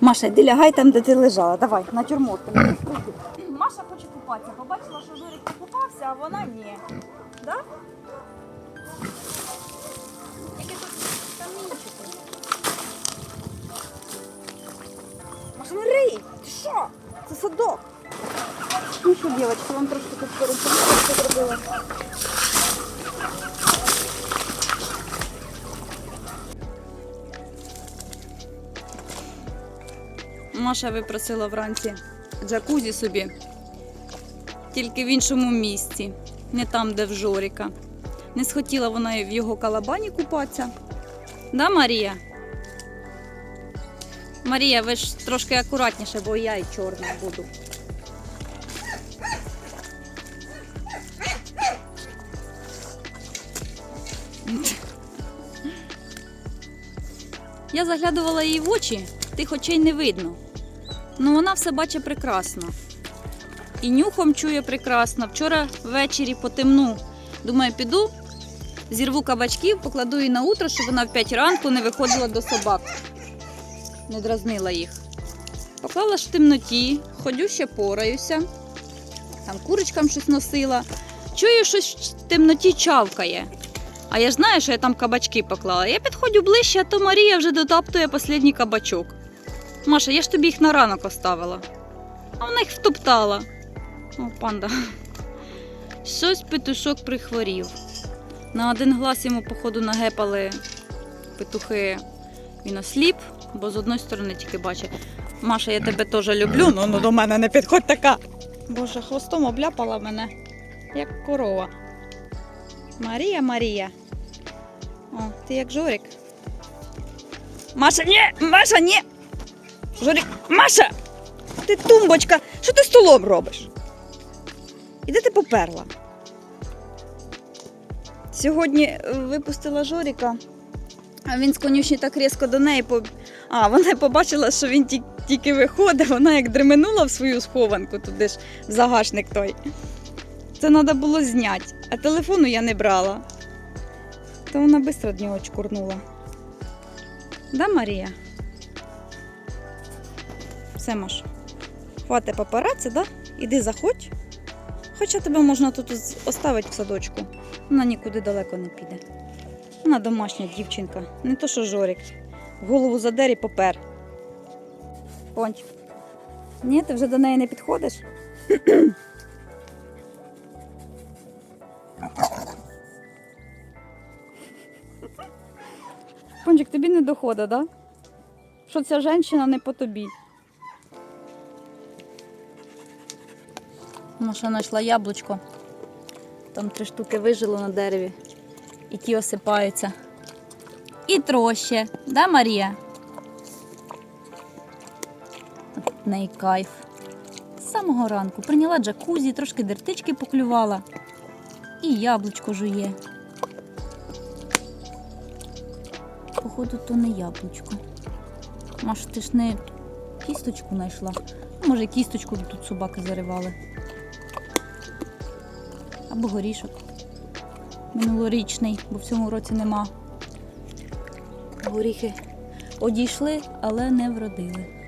Маша, йди лягай там, де ти лежала. Давай, на натюрморт. Маша хоче купатися. Побачила, що Жорик покупався, а вона ні. Да? Тільки тут камінчики. Маша, не рий! Ти що? Це садок. Ну що, дівчатки, вам трошки тут перепомогти зробила. Маша випросила вранці джакузі собі, тільки в іншому місці, не там, де в Жоріка. Не схотіла вона в його калабані купатися. Да, Марія? Марія, ви ж трошки акуратніше, бо я і чорна буду. Я заглядувала їй в очі, тих очей не видно. Ну вона все бачить прекрасно. І нюхом чує прекрасно. Вчора ввечері по темну. Думаю, піду, зірву кабачків, покладу її на утро, щоб вона в 5 ранку не виходила до собак. Не дразнила їх. Поклала ж в темноті, ходю ще пораюся. Там курочкам щось носила. Чую, щось в темноті чавкає. А я ж знаю, що я там кабачки поклала. Я підходжу ближче, а то Марія вже дотаптує останній кабачок. Маша, я ж тобі їх на ранок оставила. А вона їх втоптала. О, панда. Щось петушок прихворів. На один глаз йому, походу, нагепали петухи. Він осліп, бо з одної сторони тільки бачить. Маша, я тебе теж люблю, ну, ну до мене не підходь така. Боже, хвостом обляпала мене, як корова. Марія, Марія. О, ти як Жорик. Маша, ні! Маша, ні! Жорик, Маша! Ти тумбочка! Що ти столом робиш? І де ти поперла? Сьогодні е, випустила Жоріка, а він з конюшні так різко до неї по. А, вона побачила, що він ті- тільки виходить, вона як дременула в свою схованку, туди ж загашник той. Це треба було зняти, а телефону я не брала. То вона швидко від нього чкурнула. Да, Марія? Все, Маш. Хватить папараці, да? Іди заходь. Хоча тебе можна тут оставити в садочку. Вона нікуди далеко не піде. Вона домашня дівчинка, не то що Жорик. Голову задер і попер. Понч. Ні, ти вже до неї не підходиш? Пончик, тобі не доходить, да? Що ця жінка не по тобі. Маша знайшла яблучко. Там три штуки вижило на дереві. І ті осипаються. І троще, да, Марія? В неї кайф. З самого ранку прийняла джакузі, трошки дертички поклювала. І яблучко жує. Походу, то не яблучко. Маш, ти ж не кісточку знайшла. Ну, Може, кісточку тут собаки заривали. Або горішок. Минулорічний, бо в цьому році нема. Горіхи одійшли, але не вродили.